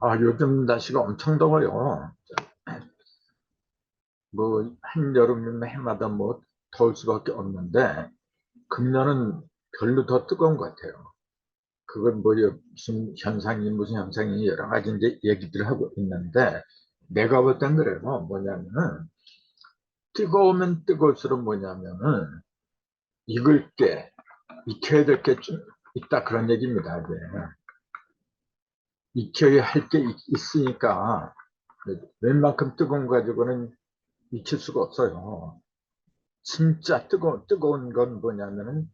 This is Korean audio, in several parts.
아, 요즘 날씨가 엄청 더워요. 뭐, 한여름이면 해마다 뭐, 더울 수밖에 없는데, 금년은 별로 더 뜨거운 것 같아요. 그건 뭐, 무슨 현상이, 무슨 현상이 여러 가지 이제 얘기들을 하고 있는데, 내가 볼 땐 그래요. 뭐냐면은, 뜨거우면 뜨거울수록 뭐냐면은, 익을 게, 익혀야 될 게 좀 있다. 그런 얘기입니다. 이제. 익혀야 할 게 있으니까 웬만큼 뜨거운 거 가지고는 익힐 수가 없어요. 진짜 뜨거, 뜨거운 건 뭐냐면은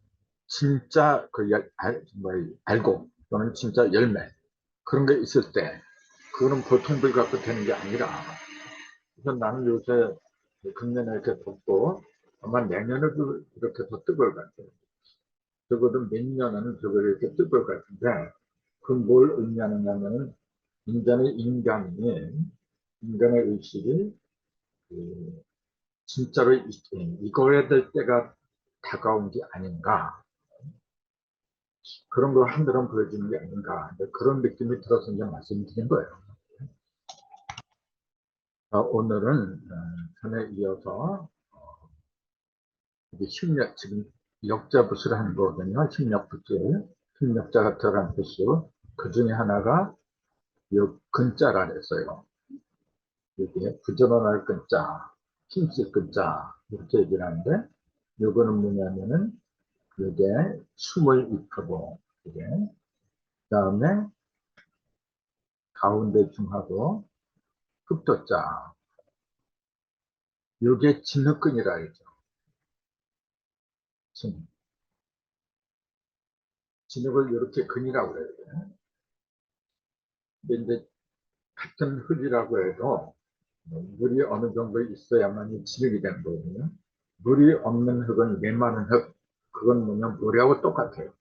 진짜 그 열, 알, 뭐, 알고 또는 진짜 열매 그런 게 있을 때 그거는 보통 불 갖고 되는 게 아니라 그래서 나는 요새 금년에 이렇게 덥고 아마 내년에도 이렇게 더 뜨거울 것 같아요. 적어도 몇 년은 저거 이렇게 뜨거울 것 같은데 그 뭘 의미하느냐면은 인간의 인간이 인간의 의식이 그 진짜로 이거야 될 때가 다가온 게 아닌가 그런 걸 한드럼 보여주는 게 아닌가 그런 느낌이 들어서 이제 말씀드린 거예요. 어, 오늘은 전에 이어서 어, 심력 지금 역자부수를 하는 거거든요. 심력부수, 심력자가 들어간 부수 그 중에 하나가 요 근자라 그랬어요. 이게 부전언할 근자, 힘쓸 근자 이렇게 얘기를 하는데 요거는 뭐냐면은 이게 숨을 입히고 이게 그다음에 가운데 중하고 흡도자 요게 진흙근이라 그러죠. 진. 진흙을 이렇게 근이라고 그래요. 이제 같은 흙이라고 해도 물이 어느 정도 있어야만 진흙이 되는 거거든요. 물이 없는 흙은 웬만한 흙, 그건 뭐냐면 물하고 똑같아요.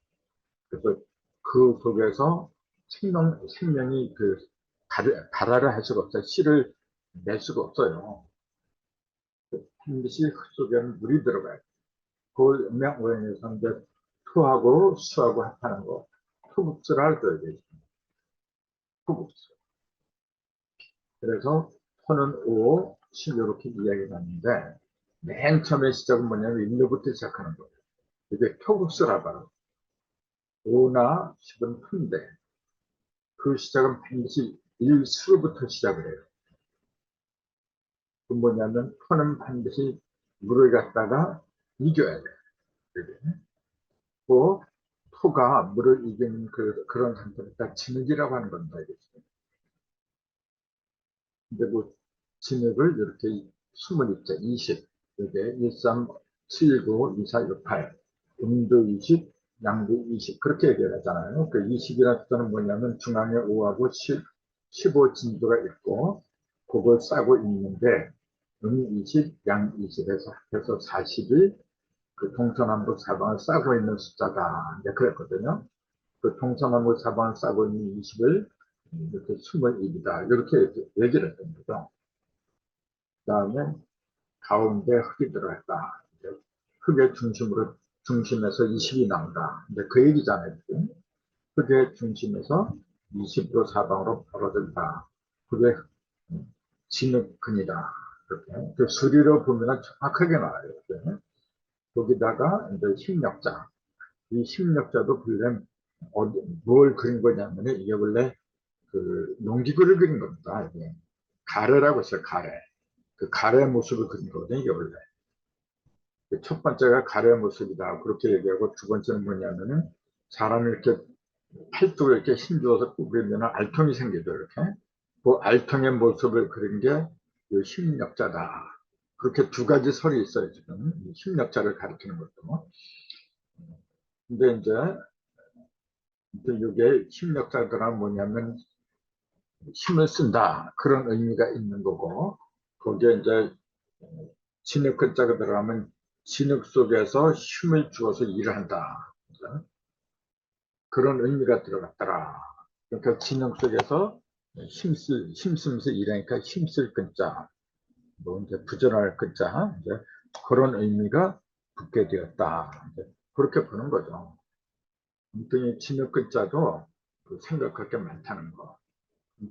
그래서 그 속에서 생명, 생명이 그 발화를 할 수가 없어요. 씨를 낼 수가 없어요. 반드시 흙 속에는 물이 들어가요. 그걸 음양오행에서 이제 토하고 수하고 합하는 거, 토국수를 할거 토국수. 그래서 토는 5, 10 이렇게 이야기를 하는데 맨 처음에 시작은 뭐냐면 1로부터 시작하는 거예요. 이게 토국수라 봐요. 5나 10은 큰데 그 시작은 반드시 1수로부터 시작을 해요. 그 뭐냐면 토는 반드시 물을 갖다가 이겨야 돼요. 그 토가 물을 이기는 그, 그런 상태를 딱 진흙이라고 하는 겁니다. 근데 뭐 진흙을 이렇게 20입자 20 이게 1, 3, 7, 9, 2, 4, 6, 8 음도 20, 양도 20 그렇게 얘기를 하잖아요. 그 20이라는 숫자는 뭐냐면 중앙에 5하고 10, 15 진도가 있고 그걸 싸고 있는데 음 20, 양 20에서 합해서 40이 그 동서남북 사방을 싸고 있는 숫자다. 이제 그랬거든요. 그 동서남북 사방을 싸고 있는 20을 이렇게 21이다. 이렇게 얘기를 했던 거죠. 그 다음에 가운데 흙이 들어갔다. 흙의 중심으로, 중심에서 20이 나온다. 이제 그 얘기잖아요. 흙의 중심에서 20도 사방으로 벌어진다. 그게 진흙근이다. 이렇게. 그 수리로 보면 정확하게 나와요. 이렇게. 거기다가 이제 심력자. 이 심력자도 그냥 어디, 뭘 그린 거냐면 이게 원래 그 농기구를 그린 겁니다. 이게. 가래라고 했어요. 가래. 그 가래 모습을 그린 거거든요. 이게 원래. 그첫 번째가 가래 모습이다. 그렇게 얘기하고 두 번째는 뭐냐면은 사람이 이렇게 팔뚝을 이렇게 힘줘서 꾸리면 알통이 생기죠. 이렇게. 그 알통의 모습을 그린 게 심력자다. 그렇게 두 가지 설이 있어요. 지금. 심력자를 가리키는 것도. 근데 이제 이게 심력자들은 뭐냐면 힘을 쓴다 그런 의미가 있는 거고 거기에 이제 진흙 글자가 들어가면 진흙 속에서 힘을 주어서 일을 한다 그런 의미가 들어갔더라 그러니까 진흙 속에서 힘쓸 힘쓰면서 일하니까 힘쓸 글자 뭐 이제 부전할 글자 이제 그런 의미가 붙게 되었다 그렇게 보는 거죠. 아무튼 진흙 글자도 그 생각할 게 많다는 거.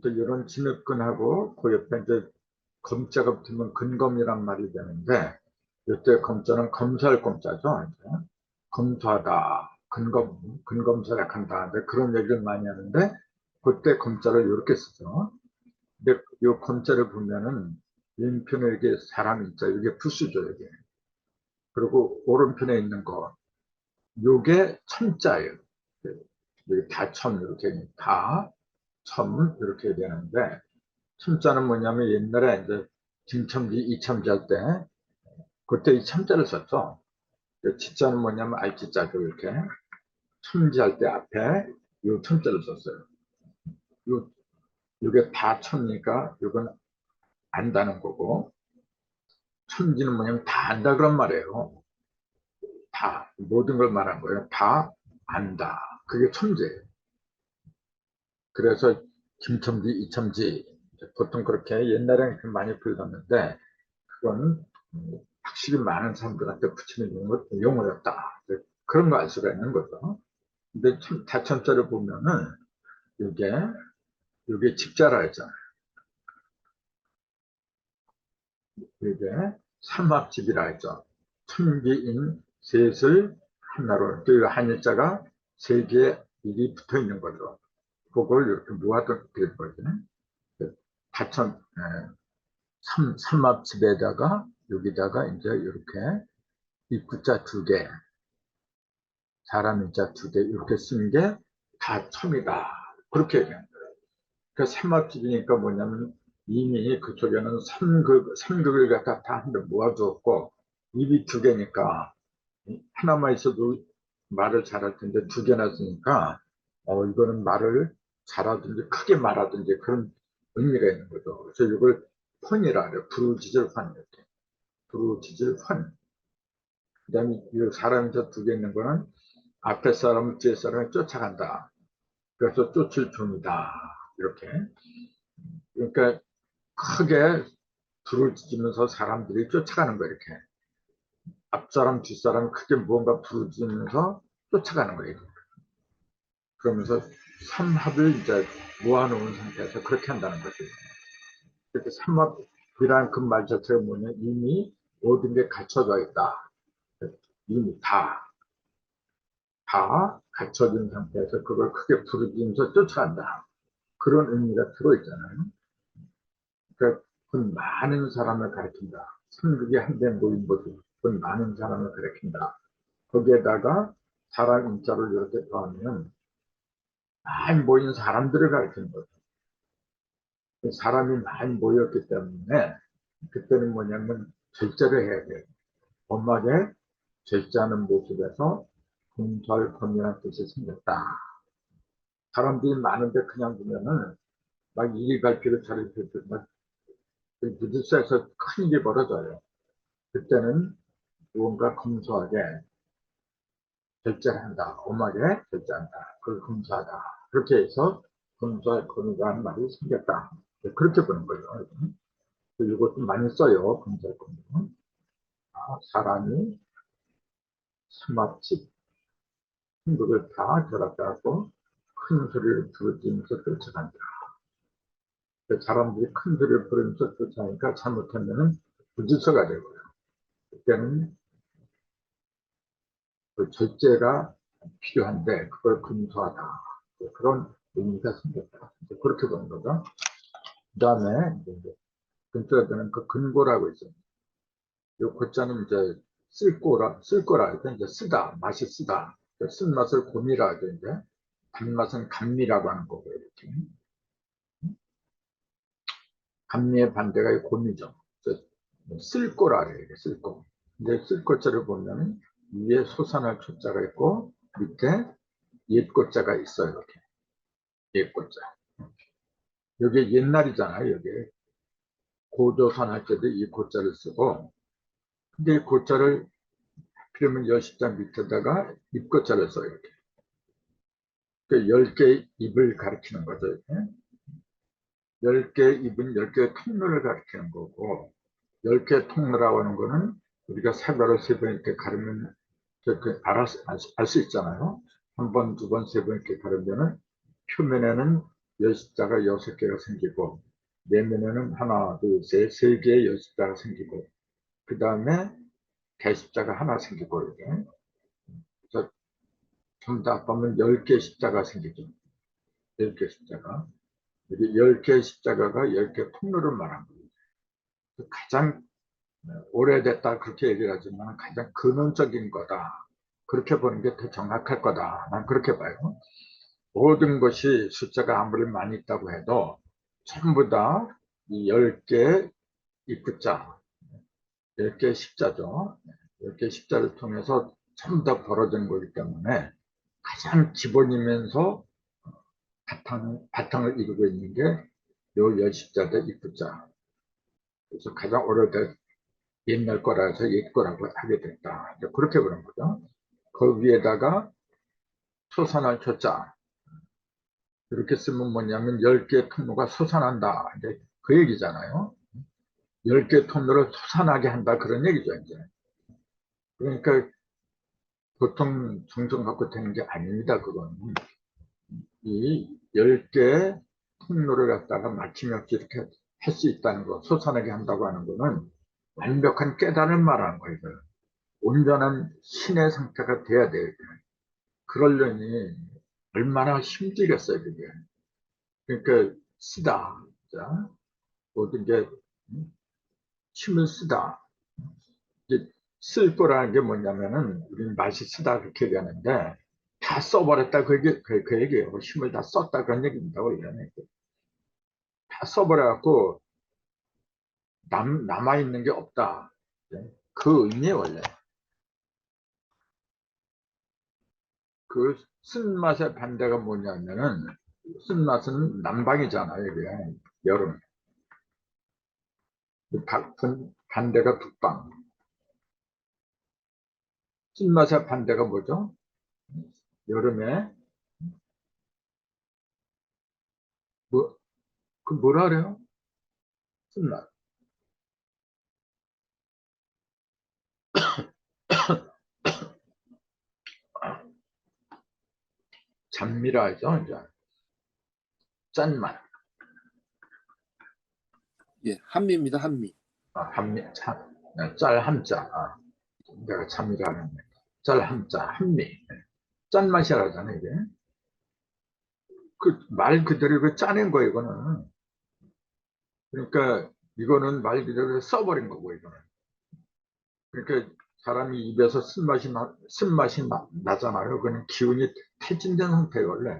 또 이런 진흙근하고 그 옆에 이제 검자가 붙으면 근검이란 말이 되는데 이때 검자는 검사할 검자죠. 검사하다, 근검, 근검사약한다. 그런 얘기를 많이 하는데 그때 검자를 이렇게 쓰죠. 근데 이 검자를 보면은 왼편에 이게 사람 있자 이게 부수죠 이게. 그리고 오른편에 있는 거 요게 첨자예요. 여기 다첨 이렇게 다첨 이렇게 되는데 첨자는 뭐냐면 옛날에 이제 김첨지 이첨지 할때 그때 이 첨자를 썼죠. 그 지자는 뭐냐면 알지자죠 이렇게 첨지할 때 앞에 요 첨자를 썼어요. 요 요게 다 첨니까 요건 안다는 거고 첨지는 뭐냐면 다 안다 그런 말이에요. 다 모든 걸 말한 거예요. 다 안다. 그게 첨지예요. 그래서 김첨지, 이첨지 보통 그렇게 옛날에는 많이 불렀는데 그건 음, 확실히 많은 사람들한테 붙이는 용어, 용어였다. 그런 거 알 수가 있는 거죠. 근데 참, 다첨자를 보면은 이게 이게 집자라 했잖아요. 이게 삼합집이라 했죠. 천기인 셋을 하나로 그 한일자가 세 개의 일이 붙어 있는 거죠. 그걸 이렇게 모아둔 거죠. 다천 삼, 삼합집에다가 여기다가 이제 이렇게 입구자 두 개, 사람 인자 두 개 이렇게 쓴 게 다 첨이다. 그렇게 얘기합니다. 그 삼합집이니까 뭐냐면 이미 그쪽에는 삼극, 삼극을 갖다 다한대 모아두었고 입이 두 개니까 하나만 있어도 말을 잘할 텐데 두 개나 쓰니까 어 이거는 말을 잘하든지 크게 말하든지 그런 의미가 있는 거죠. 그래서 이걸 펀이라 그래요. 부르짖을 펀 이렇게. 부르짖을 펀. 그 다음에 이 사람이 저두개 있는 거는 앞에 사람을 뒤에 사람을 쫓아간다. 그래서 쫓을 중이다. 이렇게. 그러니까 크게 부르짖으면서 사람들이 쫓아가는 거예요. 이렇게. 앞사람, 뒷사람 크게 무언가 부르짖으면서 쫓아가는 거예요. 그러면서 삼합을 이제 모아놓은 상태에서 그렇게 한다는 거죠. 그렇게 삼합이라는 그 말 자체가 뭐냐 이미 모든 게 갖춰져 있다. 이미 다, 다 갖춰진 상태에서 그걸 크게 부르짖으면서 쫓아간다. 그런 의미가 들어있잖아요. 그러니까 그 많은 사람을 가리킨다. 삼극이 한데 모인 모습, 그 많은 사람을 가리킨다. 거기에다가 사람 인자를 이렇게 더하면 많이 모인 사람들을 가리키는 거죠. 사람이 많이 모였기 때문에 그때는 뭐냐면 절제를 해야 돼요. 엄하게 절제하는 모습에서 공설권이라는 뜻이 생겼다. 사람들이 많은데 그냥 보면은 막 일갈피를 차릴 때막 부지사에서 큰 일이 벌어져요. 그때는 무언가 검소하게 절제를 한다. 엄하게 절제한다. 그걸 검소하다. 그렇게 해서 검소할 권위라는 말이 생겼다. 네, 그렇게 보는 거예요. 이것도 많이 써요. 검소할 권위. 아, 사람이 스마치 한국을 다 결합해갖고 큰 소리를 부르면서 쫓아간다. 사람들이 큰 소리를 부르면서 쫓아가니까 잘못하면 부질서가 되고요. 그때는 그 절제가 필요한데 그걸 근소하다. 그런 의미가 생겼다. 그렇게 보는 거죠. 그 다음에 근소가 되는 그 근고라고 있어요. 이 고자는 이제 쓸 거라, 쓸 거라 이제 쓰다, 맛이 쓰다. 쓴맛을 곰이라 하죠, 이제. 단맛은 감미라고 하는 거고, 이렇게. 감미의 반대가 이 곰이죠. 쓸 거라 그래요, 쓸 거. 근데 쓸 거자를 보면 위에 소산할 초자가 있고, 밑에 옛꽃자가 있어요, 이렇게. 옛꽃자. 여기 옛날이잖아요, 여기. 고조선 할 때도 이 고자를 쓰고, 근데 이 고자를 그러면 여십자 밑에다가 입고자를 써요, 이렇게. 그 10개 입을 가리키는 거죠, 이렇게. 10개 입은 10개의 통로를 가리키는 거고, 10개 통로라고 하는 거는 우리가 사과를 세번 이렇게 가르면 이렇게 알수 있잖아요. 한 번, 두 번, 세 번 이렇게 가르면은 표면에는 여십자가 여섯 개가 생기고 내면에는 하나, 둘, 셋, 세 개의 여십자가 생기고 그 다음에 대십자가 하나 생기고 이렇게 전부 다 보면 열 개 십자가 생기죠. 열 개 십자가. 여기 열개 십자가가 열 개 통로를 말한 거예요. 가장 오래됐다 그렇게 얘기를 하지만 가장 근원적인 거다. 그렇게 보는 게 더 정확할 거다. 난 그렇게 봐요. 모든 것이 숫자가 아무리 많이 있다고 해도 전부 다 이 10개 입구자, 10개 십자죠. 10개 십자를 통해서 전부 다 벌어진 거기 때문에 가장 기본이면서 바탕, 바탕을 이루고 있는 게요 열십자대 입구자. 그래서 가장 오래된 옛날 거라서 옛 거라고 하게 됐다. 그렇게 보는 거죠. 그 위에다가 솟아날 초자. 이렇게 쓰면 뭐냐면 10개 통로가. 이제 그 얘기잖아요. 10개 통로를 솟아나게 한다. 그런 얘기죠, 이제. 그러니까 보통 정성 갖고 되는 게 아닙니다, 그거는. 이 10개 통로를 갖다가 막힘 없이 이렇게 할 수 있다는 거, 솟아나게 한다고 하는 거는 완벽한 깨달을 말하는 거예요. 온전한 신의 상태가 돼야 돼요. 그러려니 얼마나 힘들겠어요, 그게. 그러니까 쓰다. 자, 모든 게 음, 힘을 쓰다. 쓸 거라는 게 뭐냐면은 우리는 맛이 쓰다 그렇게 얘기하는데 다 써버렸다 그, 얘기, 그, 그 얘기예요. 힘을 다 썼다 그런 얘기입니다. 원래는. 다 써버려갖고 남, 남아있는 게 없다. 그 의미에 원래. 그 쓴맛의 반대가 뭐냐면은 쓴맛은 남방이잖아요. 이게 여름. 그 반대가 북방. 쓴맛의 반대가 뭐죠? 여름에 뭐, 그 뭐라 그래요? 쓴맛. 잔미라 하죠, 이제. 짠맛. 예, 한미입니다, 한미. 아, 한미, 참, 네, 짤 한자. 아, 내가 참이라 하는 짤 한자, 한미. 짠맛이라 하잖아요, 이게. 그 말 그대로 그 짜낸 거예요, 이거는. 그러니까 이거는 말 그대로 써버린 거고, 이거는. 그러니까 사람이 입에서 쓴맛이 나, 쓴맛이 나, 나잖아요. 그는 기운이 탈진된 상태예요, 원래.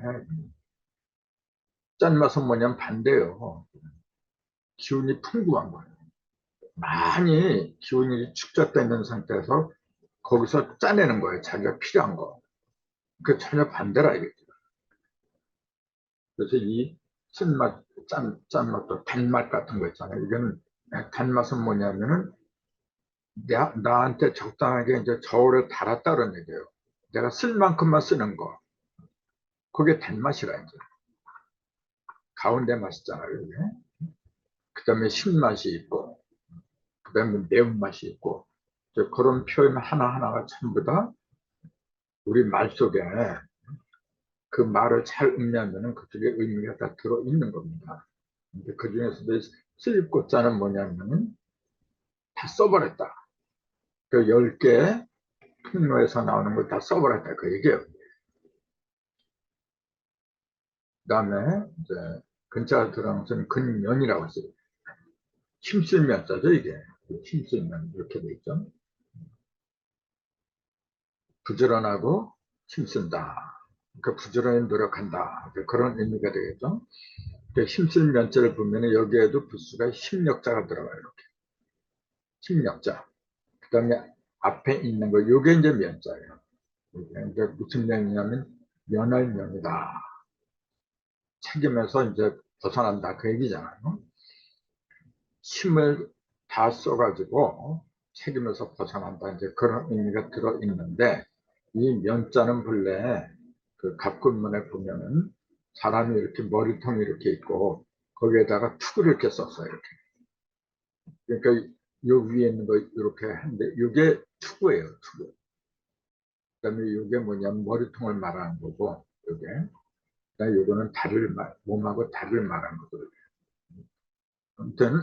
짠맛은 뭐냐면 반대예요. 기운이 풍부한 거예요. 많이 기운이 축적되어 있는 상태에서 거기서 짜내는 거예요. 자기가 필요한 거. 그 전혀 반대라 이겠죠. 그래서 이 쓴맛, 짠, 짠맛도 단맛 같은 거 있잖아요. 이건 단맛은 뭐냐면은 나, 나한테 적당하게 이제 저울에 달았다는 얘기예요. 내가 쓸 만큼만 쓰는 거. 그게 단맛이라 이제. 가운데 맛있잖아요. 그 다음에 신맛이 있고, 그 다음에 매운맛이 있고, 그런 표현 하나하나가 전부 다 우리 말 속에 그 말을 잘 음미하면 그쪽에 의미가 다 들어있는 겁니다. 근데 그 중에서도 쓰입고자는 뭐냐면은 다 써버렸다. 그 10개 통로에서 나오는 걸 다 써버렸다. 그 얘기예요. 그 다음에 이제 들어가는 것은 근면이라고 써요. 힘쓸면자죠, 이게. 힘쓸면 이렇게 돼 있죠. 부지런하고 힘쓴다. 그 부지런히 노력한다. 그런 의미가 되겠죠. 그 힘쓸 면자를 보면 여기에도 부수가 힘력자가 들어가요. 이렇게. 힘력자. 그 다음에 앞에 있는 거, 요게 이제 면자예요. 이게 무슨 면이냐면 면할 면이다. 책임에서 이제 벗어난다. 그 얘기잖아요. 힘을 다 써가지고 책임에서 벗어난다. 이제 그런 의미가 들어있는데, 이 면자는 본래 그 갑군문에 보면은 사람이 이렇게 머리통이 이렇게 있고, 거기에다가 축을 이렇게 썼어요. 이렇게. 그러니까 요 위에 있는 거 이렇게 하는데, 이게 투구예요, 투구. 그 다음에 이게 뭐냐면 머리통을 말하는 거고, 이게. 그 그러니까 요거는 달을 말, 몸하고 달을 말한 거거든요. 아무튼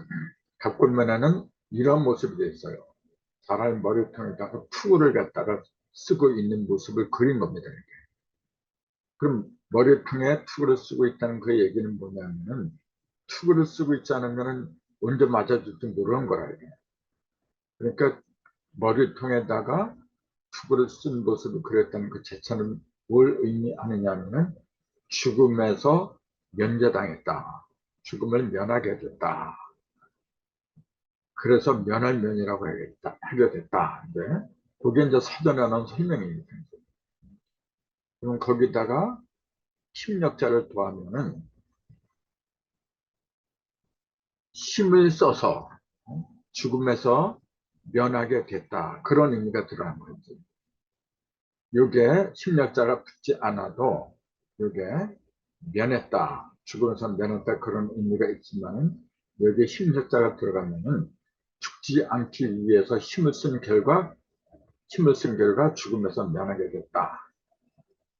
갑골면에는 이런 모습이 돼 있어요. 사람의 머리통에다가 투구를 갖다가 쓰고 있는 모습을 그린 겁니다. 이렇게. 그럼 머리통에 투구를 쓰고 있다는 그 얘기는 뭐냐면은 투구를 쓰고 있지 않으면은 언제 맞아줄지 모르는 거라 이게. 그러니까 머리통에다가 투구를 쓴 모습을 그렸다는 그 자체는 뭘 의미하느냐면은 죽음에서 면제당했다. 죽음을 면하게 됐다. 그래서 면할 면이라고 하겠다, 하게 됐다. 이제 그게 이제 사전에 나온 설명입니다. 그럼 거기다가 심력자를 더하면은 힘을 써서 어? 죽음에서 면하게 됐다. 그런 의미가 들어간 거지. 요게 심력자가 붙지 않아도 요게 면했다. 죽음에서 면했다. 그런 의미가 있지만은 여기에 심력자가 들어가면은 죽지 않기 위해서 힘을 쓴 결과 힘을 쓴 결과 죽음에서 면하게 됐다.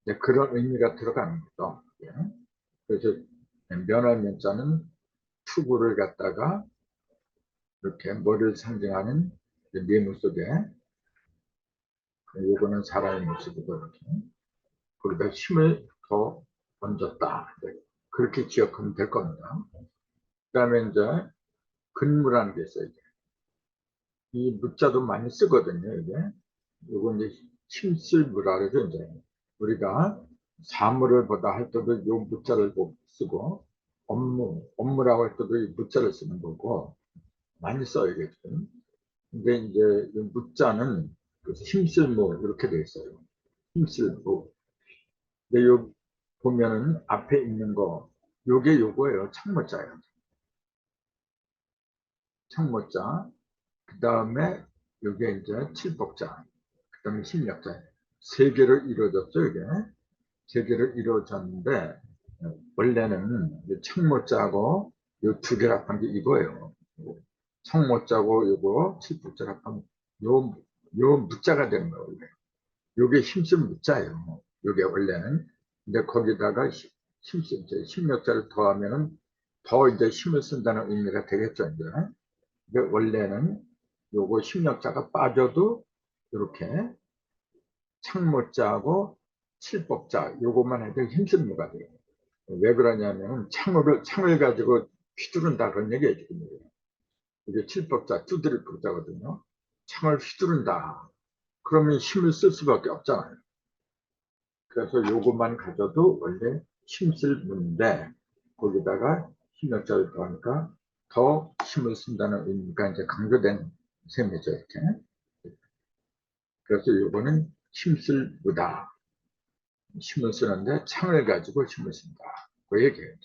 네, 그런 의미가 들어가는 거죠. 예. 그래서 면할 면자는 투구를 갖다가 이렇게 머리를 상징하는 네모 속에 요거는 사람의 모습이고 이렇게 거기다 힘을 더 얹었다. 네, 그렇게 기억하면 될 겁니다. 그 다음에 이제 근무라는 게 있어요. 이게. 이 무자도 많이 쓰거든요. 이게 요거 이제 힘쓸 무라 그러죠. 이제 우리가 사물을 보다 할 때도 요 무자를 쓰고 업무, 업무라고 할 때도 이 무자를 쓰는 거고 많이 지금. 근데 이제 이 무자는 힘쓸무 이렇게 돼 있어요. 힘쓸무. 근데 요 보면은 앞에 있는 거 요게 요거예요. 창모자예요. 창모자. 그 다음에 요게 이제 칠복자. 그 다음에 심력자. 세 개로 이루어졌죠, 이게. 세 개로 이루어졌는데, 원래는 청모자고 요 두 개를 합한 게 이거예요. 청모자고 요거 칠복자를 합하면 요, 요 무자가 되는 거예요, 원래. 요게 힘쓴 무자예요. 요게 원래는. 근데 거기다가 힘쓴, 심력자를 더하면은 더 이제 힘을 쓴다는 의미가 되겠죠, 이제. 근데 원래는 요거 심력자가 빠져도 이렇게 창모자하고 칠법자 요것만 해도 돼요. 왜 그러냐면 창을 창을 가지고 휘두른다 그런 얘기예요 지금 이게 칠법자 두드릴 법자거든요. 창을 휘두른다. 그러면 힘을 쓸 수밖에 없잖아요. 그래서 요것만 가져도 원래 힘쓸 무인데 거기다가 힘력자를 더하니까 더 힘을 쓴다는 의미가 이제 강조된 셈이죠 이렇게. 그래서 요거는 힘쓸 무다. 힘을 쓰는데 창을 가지고 힘을 쓴다. 그 얘기예요.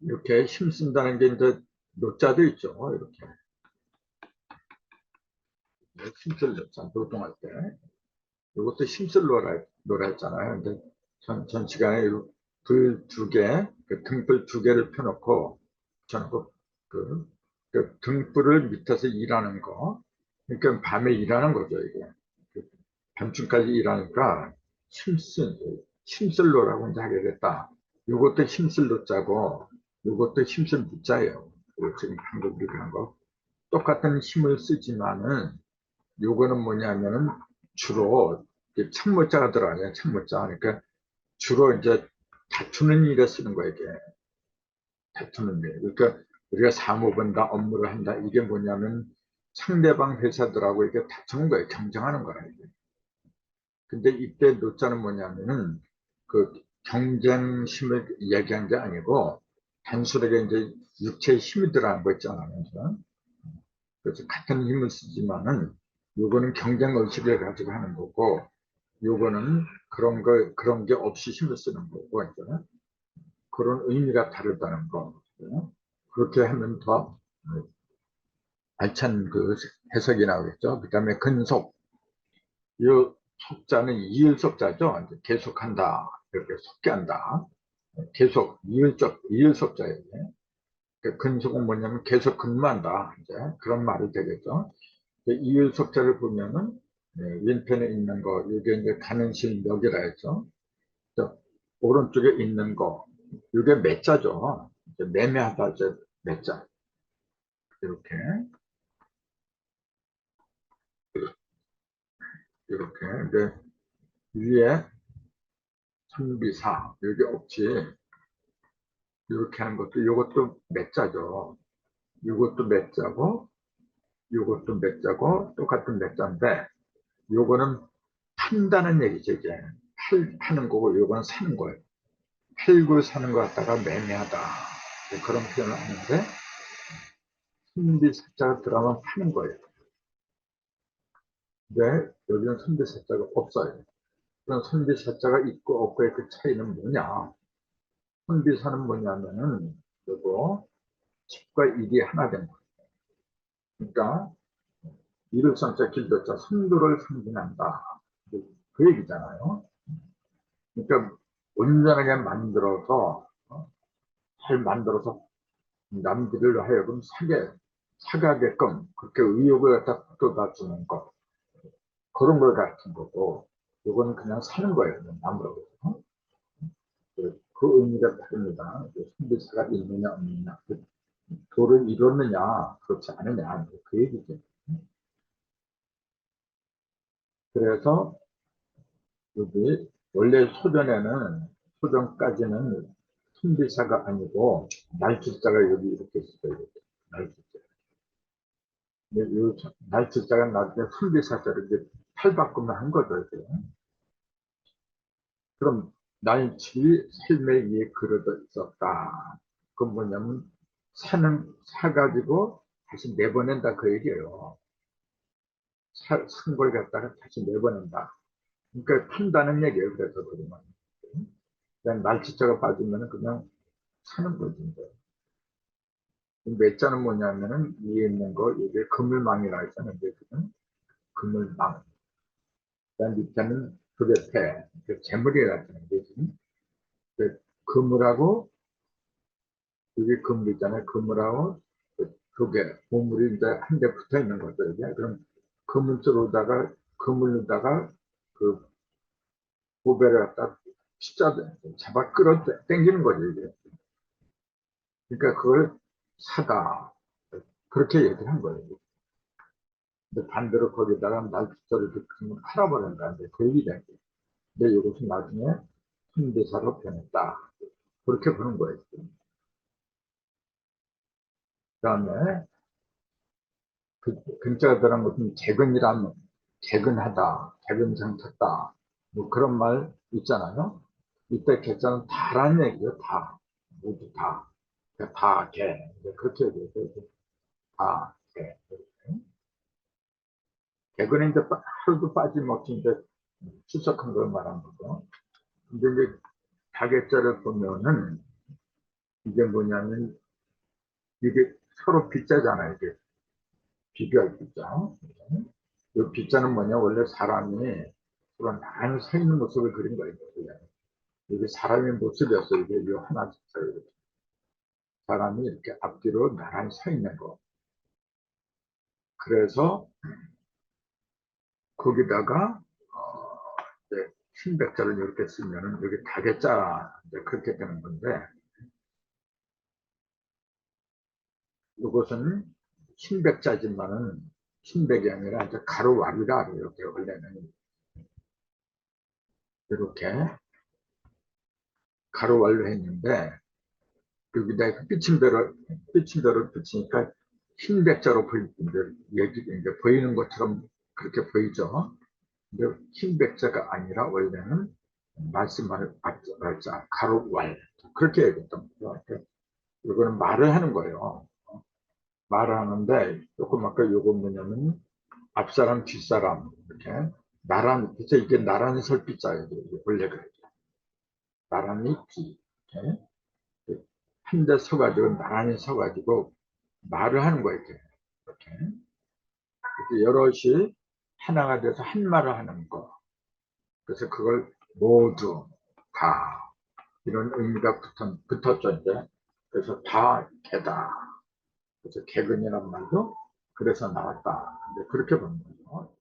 이렇게 힘 쓴다는 게 이제 노자도 있죠. 이렇게. 힘쓸 노자, 노동할 때. 이것도 힘쓸 노라, 노라 했잖아요. 근데 전, 전 시간에 불 두 개, 그 등불 두 개를 펴놓고, 저는 그, 그, 그 등불을 밑에서 일하는 거, 그러니까 밤에 일하는 거죠, 이게. 밤중까지 일하니까 힘쓸, 힘쓸로라고 이제 하게 됐다. 요것도 힘쓸로 짜고, 요것도 힘쓸 무자예요. 지금 방금 우리가 한 거. 똑같은 힘을 쓰지만은, 요거는 뭐냐면은 주로 참모자가 들어가요. 참모자. 그러니까 주로 이제 다투는 일에 쓰는 거예요, 이게. 다투는 일. 그러니까 우리가 사무 본다, 업무를 한다. 이게 뭐냐면 상대방 회사들하고 이게 다투는 거예요. 경쟁하는 거라, 이게. 근데 이때 노자는 뭐냐면은 그 경쟁심을 얘기한 게 아니고 단순하게 이제 육체의 힘이 들어간 거 있잖아요. 그래서 같은 힘을 쓰지만은 요거는 경쟁 의식을 가지고 하는 거고 요거는 그런 거 그런 게 없이 힘을 쓰는 거고 이제 그런 의미가 다르다는 거 그렇게 하면 더 알찬 그 해석이 나오겠죠. 그 다음에 근속 이 속자는 이을속자죠. 계속한다 이렇게 속게 한다. 계속 이을적 이을속자예요. 그 근속은 뭐냐면 계속 근무한다. 이제 그런 말이 되겠죠. 이율석자를 보면은 네, 왼편에 있는 거 이게 이제 가는실 멱이라 했죠. 저 오른쪽에 있는 거, 이게 매자죠. 매매하다, 매자. 이렇게. 이렇게. 근데 위에 선비사, 여기 없지. 이렇게 하는 것도, 이것도 매자죠. 이것도 매자고, 이것도 매자고, 똑같은 매자인데, 요거는 판다는 얘기죠, 이제. 팔, 파는 거고, 요거는 사는 거예요. 팔고 사는 거 갖다가 매매하다. 이제 그런 표현을 하는데, 선비사자가 들어가면 파는 거예요. 근데 여기는 선비사자가 없어요. 그럼 선비사자가 있고 없고의 그 차이는 뭐냐? 선비사는 뭐냐면은, 요거, 집과 일이 하나 된 거예요. 그러니까, 이를 선자 길도자 선도를 상징한다. 그 얘기잖아요. 그러니까 온전하게 만들어서 어? 잘 만들어서 남들을 하여금 사게 사가게끔 그렇게 의욕을 갖다 돋아주는 것 그런 걸 같은 거고 이거는 그냥 사는 거예요. 남으로 어? 그, 그 의미가 다릅니다. 선비사가 있느냐 없느냐 그 도를 이뤘느냐 그렇지 않느냐 그 얘기죠. 그래서 여기 원래 소전에는 소전까지는 순비사가 아니고 날치자가 여기 이렇게 있어요. 날치자. 근데 이 날치자가 나중에 순비사자를 탈바꿈을 한 거죠. 이제. 그럼 날치 삶에 의해 그려져 있었다. 그건 뭐냐면 사는 사가지고 다시 내보낸다 그 얘기예요. 사, 산걸 갖다가 다시 내보낸다. 그러니까 판다는 얘기예요. 그래서 그러면. 그냥 날치자가 빠지면 그냥 사는 거지. 매자는 뭐냐면은 위에 있는 거, 이게 그물망이라 했잖아요. 그는 그물망. 그다음 밑에는 그레페, 그 재물이라 했잖아요. 지금 그 그물하고 이게 그물이잖아요. 그물하고 그게 보물이 이제 한 대 붙어 있는 거죠. 그럼 그물 쪽으로다가 그물로다가 그 보배를 갖다 십자 잡아 끌어 당기는 거죠 이게. 그러니까 그걸 사다 그렇게 얘기를 한 거예요. 근데 반대로 거기다가 날짜를 붙이면 팔아버린다는데 그 얘기다. 근데 이것이 나중에 현대사로 변했다. 그렇게 보는 거예요. 그 다음에 그 근자가 들어간 것은 개근이라면 개근하다, 개근장쳤다 뭐 그런 말 있잖아요. 이때 개자는 다라는 얘기예요. 다. 모두 다. 그러니까 다 개. 그렇게 얘기해요. 다 개. 개근은 이제 빠- 하루도 빠짐없이 이제 추석한 걸 말한 거고. 근데 이제 다개자를 보면은 이게 뭐냐면 이게 서로 빗자잖아요. 이게 비교할 빗자. 이 빗자는 뭐냐 원래 사람이 서로 나란히 서 있는 모습을 그린 거예요. 그냥. 이게 사람의 모습이었어. 이게 이 하나 이렇게. 사람이 이렇게 앞뒤로 나란히 서 있는 거. 그래서 거기다가 어, 신백자를 이렇게 쓰면은 여기 다개자. 이제 그렇게 되는 건데 이것은 신백자지만은 신백이 아니라 이제 가로와리라 이렇게 원래는 이렇게 가로왈로 했는데 여기다 삐침대로 삐침대로 붙이니까 이제 보이는 것처럼 그렇게 보이죠. 근데 흰 백자가 아니라 원래는 말씀할 말자 가로왈 그렇게 얘기했던 거죠. 이거는 말을 하는 거예요. 말을 하는데 조금 아까 요거 뭐냐면 앞사람 뒷사람 이렇게 나란 그래서 이게 나란히 설 빗자예요. 원래 그래요. 나란히 뒤 이렇게 한 대 서가지고 나란히 서가지고 말을 하는 거예요. 이렇게. 이렇게 여럿이 하나가 돼서 한 말을 하는 거. 그래서 그걸 모두 다 이런 의미가 붙었, 붙었죠. 이제. 그래서 다 개다. 그래서 개근이란 말도 그래서 나왔다. 근데 그렇게 보는 거죠.